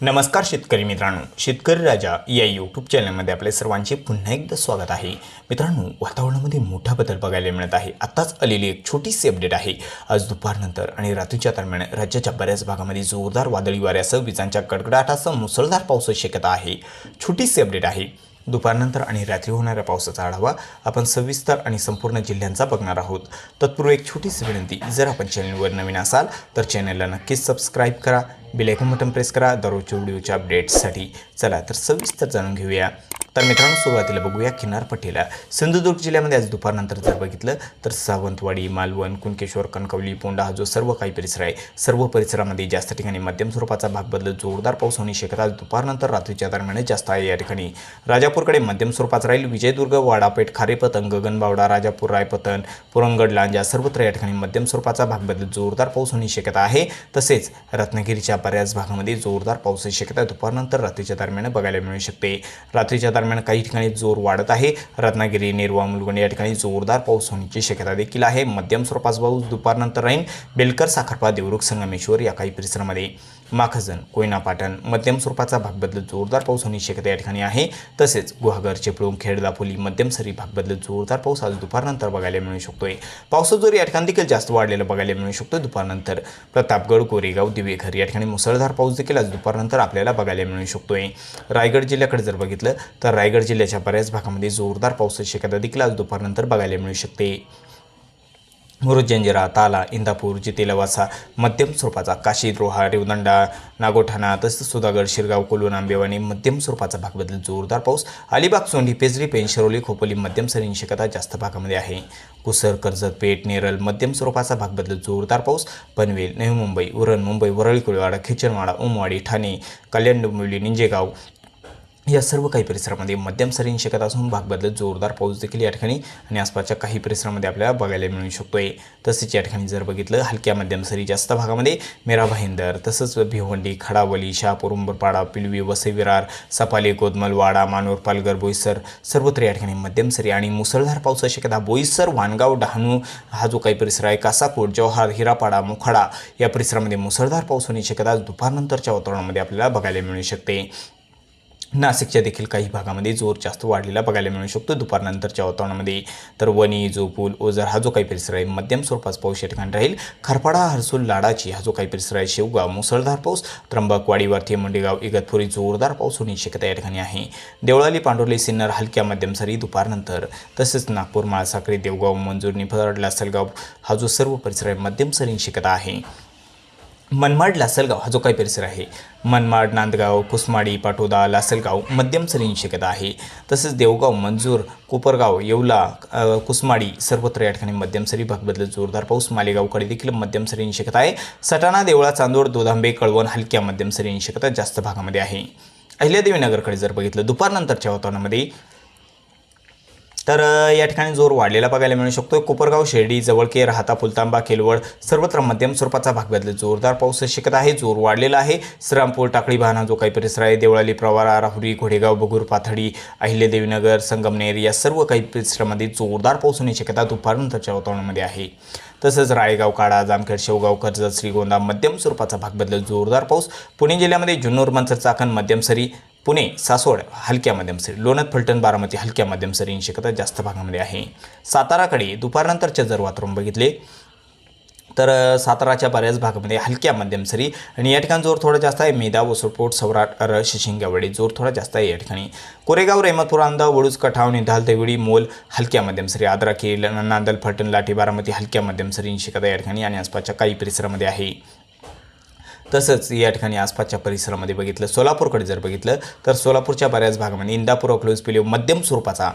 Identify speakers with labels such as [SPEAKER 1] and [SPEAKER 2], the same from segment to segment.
[SPEAKER 1] नमस्कार शेतकरी मित्रांनो शेतकरी राजा या यूट्यूब चॅनलमध्ये आपले सर्वांचे पुन्हा एकदा स्वागत आहे. मित्रांनो वातावरणामध्ये मोठा बदल बघायला मिळत आहे. आत्ताच आलेली एक छोटीशी अपडेट आहे. आज दुपारनंतर आणि रात्रीच्या दरम्यान राज्याच्या बऱ्याच भागामध्ये जोरदार वादळी वाऱ्यासह विजांच्या कडकडाटासह मुसळधार पावसाची शक्यता आहे. छोटीशी अपडेट आहे. दुपारनंतर आणि रात्री होणाऱ्या पावसाचा आढावा आपण सविस्तर आणि संपूर्ण जिल्ह्यांचा बघणार आहोत. तत्पूर्वी एक छोटीशी विनंती जर आपण चॅनलवर नवीन असाल तर चॅनलला नक्कीच सबस्क्राईब करा. बेल बटन प्रेस करा दररोजच्या व्हिडिओच्या अपडेट्ससाठी. चला तर सविस्तर जाणून घेऊया. तर मित्रांनो सुरुवातीला बघूया किनारपट्टीला सिंधुदुर्ग जिल्ह्यामध्ये आज दुपारनंतर जर बघितलं तर सावंतवाडी मालवण कुणकेश्वर कणकवली पोंडा हा जो सर्व काही परिसर आहे सर्व परिसरामध्ये जास्त ठिकाणी मध्यम स्वरूपाचा भाग बदलत जोरदार पाऊस होण्याची शक्यता आज दुपारनंतर रात्रीच्या दरम्यान जास्त आहे या ठिकाणी. राजापूरकडे मध्यम स्वरूपाचा राहील विजयदुर्ग वाडापेठ खारेपतन गगनबावडा राजापूर रायपतन पुरंगड लांजा सर्वत्र या ठिकाणी मध्यम स्वरूपाचा भाग बदलत जोरदार पाऊस होण्याची शक्यता आहे. तसेच रत्नागिरीच्या बऱ्याच भागामध्ये जोरदार पावसाची शक्यता दुपारनंतर रात्रीच्या दरम्यान बघायला मिळू शकते. रात्रीच्या दरम्यान काही ठिकाणी जोर वाढत आहे. रत्नागिरी निर्वा मुलगुंड या ठिकाणी जोरदार पाऊस होण्याची शक्यता देखील आहे. मध्यम स्वरूपाचा पाऊस दुपारनंतर राहील. बेलकर साखरपा देवरुख संगमेश्वर या काही परिसरामध्ये. माखजन कोयना पाटण मध्यम स्वरूपाचा भाग बदलत जोरदार पाऊस होण्याची शक्यता या ठिकाणी आहे. तसेच गुहागर चिपळूण खेड दापोली मध्यम सरी भाग बदलत जोरदार पाऊस आज दुपारनंतर बघायला मिळू शकतोय. पावसाचा जोर या ठिकाणी देखील जास्त वाढलेला बघायला मिळू शकतो दुपारनंतर प्रतापगड कोरेगाव दिवेघर या ठिकाणी मुसळधार पाऊस देखील आज दुपारनंतर आपल्याला बघायला मिळू शकतोय. रायगड जिल्ह्याकडे जर बघितलं तर रायगड जिल्ह्याच्या बऱ्याच भागामध्ये जोरदार पावसाची शक्यता देखील आज दुपारनंतर बघायला मिळू शकते. मुरुजंजिरा ताला इंदापूर जितेलवासा मध्यम स्वरूपाचा काशी रोहा रेवदंडा नागोठाणा तसेच सुधागड शिरगाव कोलून आंबेवाणी मध्यम स्वरूपाचा भाग बदल जोरदार पाऊस अलिबाग सोंडी पेजरी पेनशरोली खोपोली मध्यम सरींची शक्यता जास्त भागामध्ये आहे. कुसर कर्जत पेठ नेरल मध्यम स्वरूपाचा भाग बदलत जोरदार पाऊस पनवेल नवी मुंबई उरण मुंबई वरळी कुळवाडा खिचनवाडा उमवाडी ठाणे कल्याण डोंबिवली निंजेगाव या सर्व काही परिसरामध्ये मध्यम सरींची शक्यता असून भाग बदलत जोरदार पाऊस देखील या ठिकाणी आणि आसपासच्या काही परिसरामध्ये आपल्याला बघायला मिळू शकतोय. तसेच या ठिकाणी जर बघितलं हलक्या मध्यम सरी जास्त भागामध्ये मेरा भाईंदर तसंच भिवंडी खडावली शहापूर उंबरपाडा पिलवी वसई विरार सपाली गोदमलवाडा मानूर पालघर बोईसर सर्वत्र या ठिकाणी मध्यम सरी आणि मुसळधार पावसाची शक्यता बोईसर वाणगाव डहाणू हा जो काही परिसर आहे कासाकोट जव्हार हिरापाडा मुखाडा या परिसरामध्ये मुसळधार पाऊस होण्याची शक्यता आज दुपारनंतरच्या वातावरणामध्ये आपल्याला बघायला मिळू शकते. नाशिकच्या देखील काही भागामध्ये जोर जास्त वाढलेला बघायला मिळू शकतो दुपारनंतरच्या वातावरणामध्ये. तर वणी जोपूल ओझर हा जो काही परिसर आहे मध्यम स्वरूपाचा पाऊस या ठिकाणी राहील. खरपाडा हरसूल लाडाची हा जो काही परिसर आहे शेवगाव मुसळधार पाऊस. त्र्यंबक वाडीवरती मंडेगाव इगतपुरी जोरदार पाऊस होण्याची शक्यता या ठिकाणी आहे. देवळाली पांडुर्ली सिन्नर हलक्या मध्यम सरी दुपारनंतर. तसेच नागपूर माळसाखळी देवगाव मंजूर निफाड लासलगाव हा जो सर्व परिसर आहे मध्यम सरींची शक्यता आहे. मनमाड लासलगाव हा जो काही परिसर आहे. मनमाड नांदगाव कुसमाडी पाटोदा लासलगाव मध्यम सरींची शक्यता आहे. तसेच देवगाव मंजूर कोपरगाव येवला कुसमाडी सर्वत्र या ठिकाणी मध्यम सरी भागबदलत जोरदार पाऊस मालेगावकडे देखील मध्यम सरींची शक्यता आहे. सटाणा देवळा चांदोड दोधांबे कळवण हलक्या मध्यम सरींची शक्यता जास्त भागामध्ये आहे. अहिल्यादेवीनगरकडे जर बघितलं दुपारनंतरच्या वातावरणामध्ये तर या ठिकाणी जोर वाढलेला बघायला मिळू शकतो कोपरगाव शिर्डी जवळके राहता फुलतांबा खेलवड सर्वत्र मध्यम स्वरूपाचा भाग बदलत जोरदार पाऊस शिकत आहे. जोर वाढलेला आहे. श्रीरामपूर टाकळी बहाणा जो काही परिसर आहे देवळाली प्रवारा राहुरी घोडेगाव बगूर पाथडी अहिल्यादेवीनगर संगमनेर या सर्व काही परिसरामध्ये जोरदार पाऊस होण्याची शक्यता दुपारनंतरच्या वातावरणामध्ये आहे. तसंच राळेगाव काडा जामखेड शेवगाव कर्जत श्रीगोंदा मध्यम स्वरूपाचा भाग बदलत जोरदार पाऊस. पुणे जिल्ह्यामध्ये जुन्नर मंचर चाकण मध्यम सरी पुणे सासवड हलक्या मध्यम सरी लोणत फलटण बारामती हलक्या मध्यम सरींची शक्यता जास्त भागामध्ये आहे. साताराकडे दुपारनंतरचे जर वातावरण बघितले तर साताराच्या बऱ्याच भागामध्ये हलक्या मध्यम सरी आणि या ठिकाणी जोर थोडा जास्त आहे. मेदा वसुरपोट सौराट अर शिशिंगावडी जोर थोडा जास्त आहे या ठिकाणी. कोरेगाव रेमतपूर अंदा वडूज कठाव निधाल देवडी मोल हलक्या मध्यम सरी आद्राकी नांदल फलटण लाठी बारामती हलक्या मध्यम सरींची शक्यता या ठिकाणी आणि आसपासच्या काही परिसरामध्ये आहे. तसंच या ठिकाणी आसपासच्या परिसरामध्ये बघितलं सोलापूरकडे जर बघितलं तर सोलापूरच्या बऱ्याच भागामध्ये इंदापूर अकलूज पिलीव मध्यम स्वरूपाचा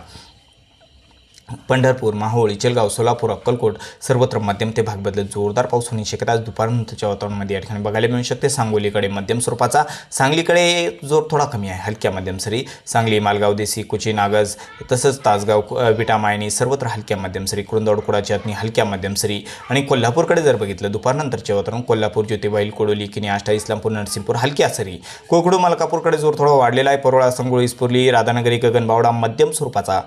[SPEAKER 1] पंढरपूर माहोळ इचलगाव सोलापूर अक्कलकोट सर्वत्र मध्यम ते भाग बदलत जोरदार पाऊस होण्याची शक्यता आज दुपारनंतरच्या वातावरणामध्ये या ठिकाणी बघायला मिळू शकते. सांगोलीकडे मध्यम स्वरूपाचा सांगलीकडे जोर थोडा कमी आहे. हलक्या मध्यम सरी सांगली मालगाव देसी कुची नागज तसंच तासगाव अ, विटा मायणी सर्वत्र हलक्या मध्यम सरी कुरुंदवाड कुडाची अत्नी हलक्या मध्यम सरी आणि कोल्हापूरकडे जर बघितलं दुपारनंतरचे वातावरण कोल्हापूर ज्योतिबाईल कोडोली किनी आष्टा इस्लामपूर नरसिंहपूर हलक्या सरी. कोकडू मलकापूरकडे जोर थोडा वाढलेला आहे. परोळा संगोळी इस्पुर्ली राधानगरी गगनबावडा मध्यम स्वरूपाचा.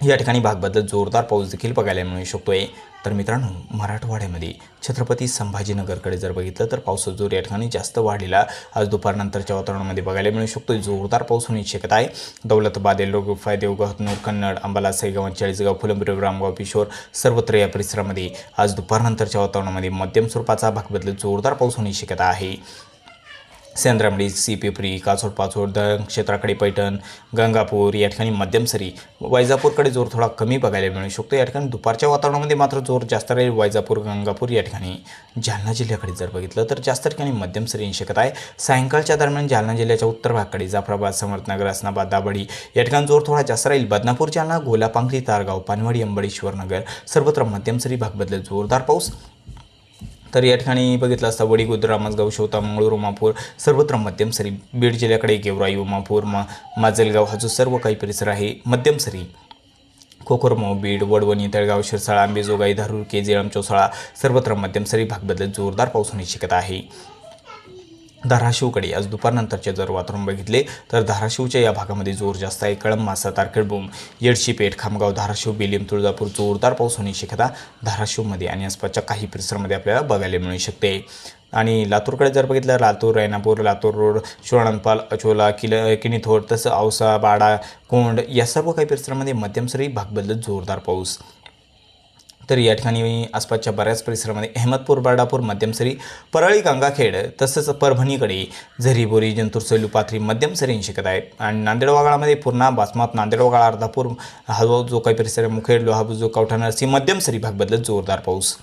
[SPEAKER 1] या ठिकाणी भाग बदलत जोरदार पाऊस देखील बघायला मिळू शकतो आहे तर मित्रांनो मराठवाड्यामध्ये छत्रपती संभाजीनगरकडे जर बघितलं तर पावसाचा जोर या ठिकाणी जास्त वाढलेला आज दुपारनंतरच्या वातावरणामध्ये बघायला मिळू शकतो जोरदार पाऊस होण्याची शक्यता आहे. दौलताबाद एल्लोगुफा देवगाव हतनूर कन्नड अंबाला सैगाव चाळीसगाव फुलंब्री रामगाव पिशोर सर्वत्र या परिसरामध्ये आज दुपारनंतरच्या वातावरणामध्ये मध्यम स्वरूपाचा भाग बदलत जोरदार पाऊस होण्याची शक्यता आहे. सेंद्रामडी सी पिपरी कासोड पाचोड दंग क्षेत्राकडे पैठण गंगापूर या ठिकाणी मध्यमसरी वैजापूरकडे जोर थोडा कमी बघायला मिळू शकतो. या ठिकाणी दुपारच्या वातावरणामध्ये मात्र जोर जास्त राहील वैजापूर गंगापूर या ठिकाणी. जालना जिल्ह्याकडे जर बघितलं तर जास्त ठिकाणी मध्यम सरी शकत आहे. सायंकाळच्या दरम्यान जालना जिल्ह्याच्या उत्तर भागाकडे जाफराबाद समर्थनगर असनाबाद दाबडी या ठिकाणी जोर थोडा जास्त राहील. बदनापूर जालना गोलापांगरी तारगाव पानवाडी अंबडेश्वर नगर सर्वत्र मध्यम सरी भाग बदलत जोरदार पाऊस तर या ठिकाणी बघितलं असता वडी रामसगाव शोता मंगळूर उमापूर सर्वत्र मध्यम सरी बीड जिल्ह्याकडे गेवराई उमापूर मा माजलगाव हा जो सर्व काही परिसर आहे मध्यम सरी. कोकरमो बीड वडवणी तळगाव शिरसाळा आंबेजोगाई धारूर केजेळम चौसाळा सर्वत्र मध्यम सरी भाग बदलत जोरदार पाऊस होण्याची शक्यता आहे. धाराशिवकडे आज दुपारनंतरचे जर वातावरण बघितले तर धाराशिवच्या या भागामध्ये जोर जास्त आहे. कळंब मासा तारखेडबूम येडशीपेठ खामगाव धाराशिव बेलिम तुळजापूर जोरदार पाऊस होण्याची शक्यता धाराशिवमध्ये आणि आसपासच्या काही परिसरामध्ये आपल्याला बघायला मिळू शकते. आणि लातूरकडे जर बघितलं लातूर रैनापूर लातूर रोड शिवाणंदपाल अचोला किल किनीथोड तसं औसा बाडा कोंड या सर्व काही परिसरामध्ये मध्यम सरी भाग बदलत जोरदार पाऊस. तर या ठिकाणी आसपासच्या बऱ्याच परिसरामध्ये अहमदपूर बर्डापूर मध्यम सरी परळी गंगाखेड तसंच परभणीकडे झरीबोरी जंतूर सैलू पाथरी मध्यम सरी शक्यता आणि नांदेड वगाळामध्ये पूर्णा बासमात नांदेड अर्धापूर हा जो काही परिसर मुखेड लोहाबू जो कवठा नरसी मध्यम सरी भाग बदलत जोरदार पाऊस.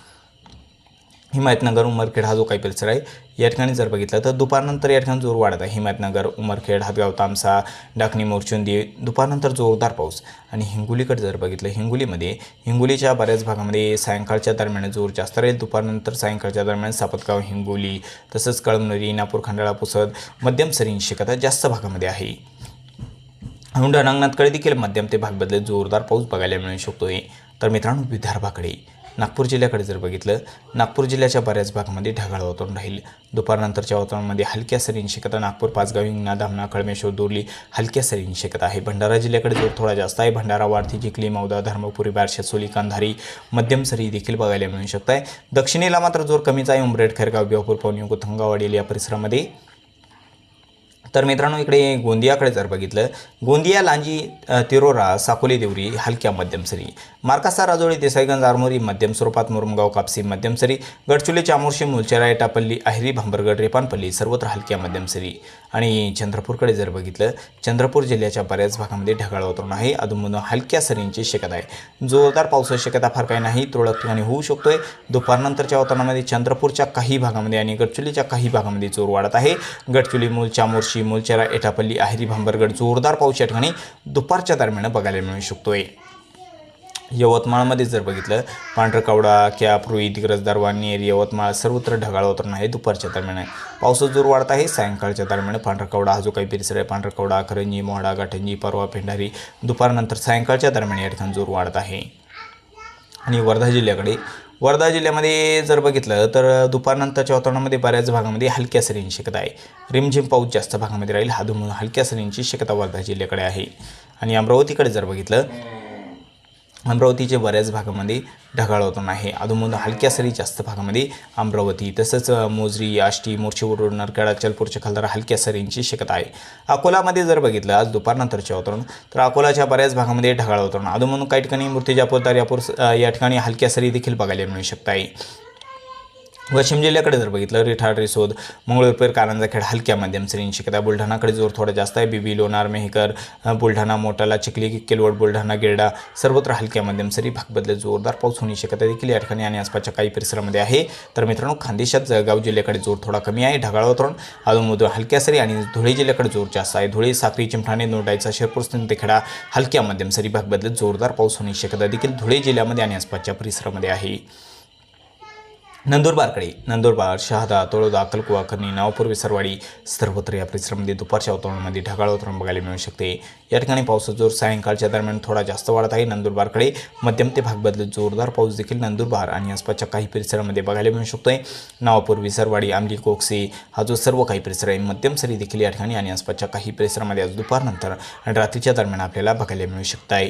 [SPEAKER 1] हिमायतनगर उमरखेड हा जो काही परिसर आहे या ठिकाणी जर बघितलं तर दुपारनंतर या ठिकाणी जोर वाढत आहे. हिमायतनगर उमरखेड हातगाव तामसा डाकणी मोरचुंदी दुपारनंतर जोरदार पाऊस. आणि हिंगोलीकडे जर बघितलं हिंगोलीमध्ये हिंगोलीच्या बऱ्याच भागामध्ये सायंकाळच्या दरम्यान जोर जास्त राहील. दुपारनंतर सायंकाळच्या दरम्यान सापतगाव हिंगोली तसंच कळमनुरी नापूर खंडाळा पुसद मध्यम सरींची शक्यता जास्त भागामध्ये आहे. औंढा नागनाथकडे देखील मध्यम ते भाग बदलत जोरदार पाऊस बघायला मिळू शकतोय. तर मित्रांनो विदर्भाकडे नागपूर जिल्ह्याकडे जर बघितलं नागपूर जिल्ह्याच्या बऱ्याच भागामध्ये ढगाळ वातावरण राहील. दुपारनंतरच्या वातावरणामध्ये हलक्या सरींची शक्यता नागपूर पाचगाव हिंगणा धामणा कळमेश्वर दोरली हलक्या सरींची शक्यता आहे. भंडारा जिल्ह्याकडे जोर थोडा जास्त आहे भंडारा वाढती जिकली मौदा धर्मपुरी बारशे सोली कांधारी मध्यम सरी देखील बघायला मिळू शकत आहे दक्षिणेला मात्र जोर कमीच आहे. उमरेड खैरगाव बिहापूर पवनी कोथंगावाडील या परिसरामध्ये तर मित्रांनो इकडे गोंदियाकडे जर बघितलं गोंदिया लांजी तिरोरा साकोली देवरी हलक्या मध्यम सरी मार्कासा राजोळी देसाईगंज आरमोरी मध्यम स्वरूपात मुरमगाव कापसी मध्यम सरी गडचुले चामोर्शी मुलचेरा एटापल्ली अहिरी भांबरगड रेपानपल्ली सर्वत्र हलक्या मध्यम सरी. आणि चंद्रपूरकडे जर बघितलं चंद्रपूर जिल्ह्याच्या बऱ्याच भागामध्ये ढगाळ वातावरण आहे. अधूनमधून हलक्या सरींची शक्यता आहे. जोरदार पावसाची शक्यता फार काही नाही. तुरळक ठिकाणी होऊ शकतोय. दुपारनंतरच्या वातावरणामध्ये चंद्रपूरच्या काही भागामध्ये आणि गडचुलीच्या काही भागामध्ये जोर वाढत आहे. गडचुली मूल चामोर्शी मूलचेरा एटापल्ली आहिरी भांबरगड जोरदार पाऊस या ठिकाणी दुपारच्या दरम्यान बघायला मिळू शकतोय. यवतमाळमध्ये जर बघितलं पांढरकवडा कॅप रुई दिग्रजदार वानेर यवतमाळ सर्वत्र ढगाळ वातावरण आहे. दुपारच्या दरम्यान आहे. पावसाचा जोर वाढत आहे. सायंकाळच्या दरम्यान पांढरकवडा हा जो काही परिसर आहे पांढरकवडा करंजी मोहडा गाठंजी परवा पेंढारी दुपारनंतर सायंकाळच्या दरम्यान या ठिकाणी जोर वाढत आहे. आणि वर्धा जिल्ह्याकडे वर्धा जिल्ह्यामध्ये जर बघितलं तर दुपारनंतरच्या वातावरणामध्ये बऱ्याच भागामध्ये हलक्या सरींची शक्यता आहे. रिमझिम पाऊस जास्त भागामध्ये राहील. हा धुमून हलक्या सरींची शक्यता वर्धा जिल्ह्याकडे आहे. आणि अमरावतीकडे जर बघितलं अमरावतीच्या बऱ्याच भागामध्ये ढगाळ वातावरण आहे. अधूनमधून हलक्या सरी जास्त भागामध्ये अमरावती तसंच मोजरी आष्टी मोर्शीवरून नरखेडा चलपूरच्या खालदार हलक्या सरींची शक्यता आहे. अकोलामध्ये जर बघितलं आज दुपारनंतरचे वातावरण तर अकोलाच्या बऱ्याच भागामध्ये ढगाळ वातावरण. अधूनमधून काही ठिकाणी मूर्तिजापूर दर्यापूर या ठिकाणी हलक्या सरी देखील बघायला मिळू शकत आहे वाशिम जिल्ह्याकडे जर बघितलं रिठाड रिसोद मंगळूरपेर कारंजाखेड हलक्या मध्यम सरींची शक्यता बुलढाणाकडे जोर थोडा जास्त आहे. बीबी लोणार मेहकर बुलढाणा मोटाला चिखली किलवड बुलढाणा गिरडा सर्वत्र हलक्या मध्यम सरी भाग बदलत जोरदार पाऊस होण्याची शक्यता देखील या ठिकाणी आणि आसपासच्या काही परिसरामध्ये आहे. तर मित्रांनो खानदेशात जळगाव जिल्ह्याकडे जोर थोडा कमी आहे. ढगाळ वातावरण अधूनमधून हलक्या सरी आणि धुळे जिल्ह्याकडे जोर जास्त आहे. धुळे साखरी चिमठाणे नोंडायचा शेरपूर खेडा हलक्या मध्यम सरी भाग बदलत जोरदार पाऊस होण्याची शक्यता देखील धुळे जिल्ह्यामध्ये आणि आसपासच्या परिसरामध्ये आहे. नंदुरबारकडे नंदुरबार शहादा तळोदा अक्कलकुवा खर्नी नावपूर विसरवाडी सर्वत्र या परिसरामध्ये दुपारच्या वातावरणामध्ये ढगाळ वातावरण बघायला मिळू शकते. या ठिकाणी पावसाचा जोर सायंकाळच्या दरम्यान थोडा जास्त वाढत आहे. नंदुरबारकडे मध्यम ते भाग बदलत जोरदार पाऊस देखील नंदुरबार आणि आसपासच्या काही परिसरामध्ये बघायला मिळू शकतोय. नावापूर विसरवाडी आमली कोकसे हा जो सर्व काही परिसर आहे मध्यम सरी देखील या ठिकाणी आणि आसपासच्या काही परिसरामध्ये आज दुपारनंतर आणि रात्रीच्या दरम्यान आपल्याला बघायला मिळू शकत आहे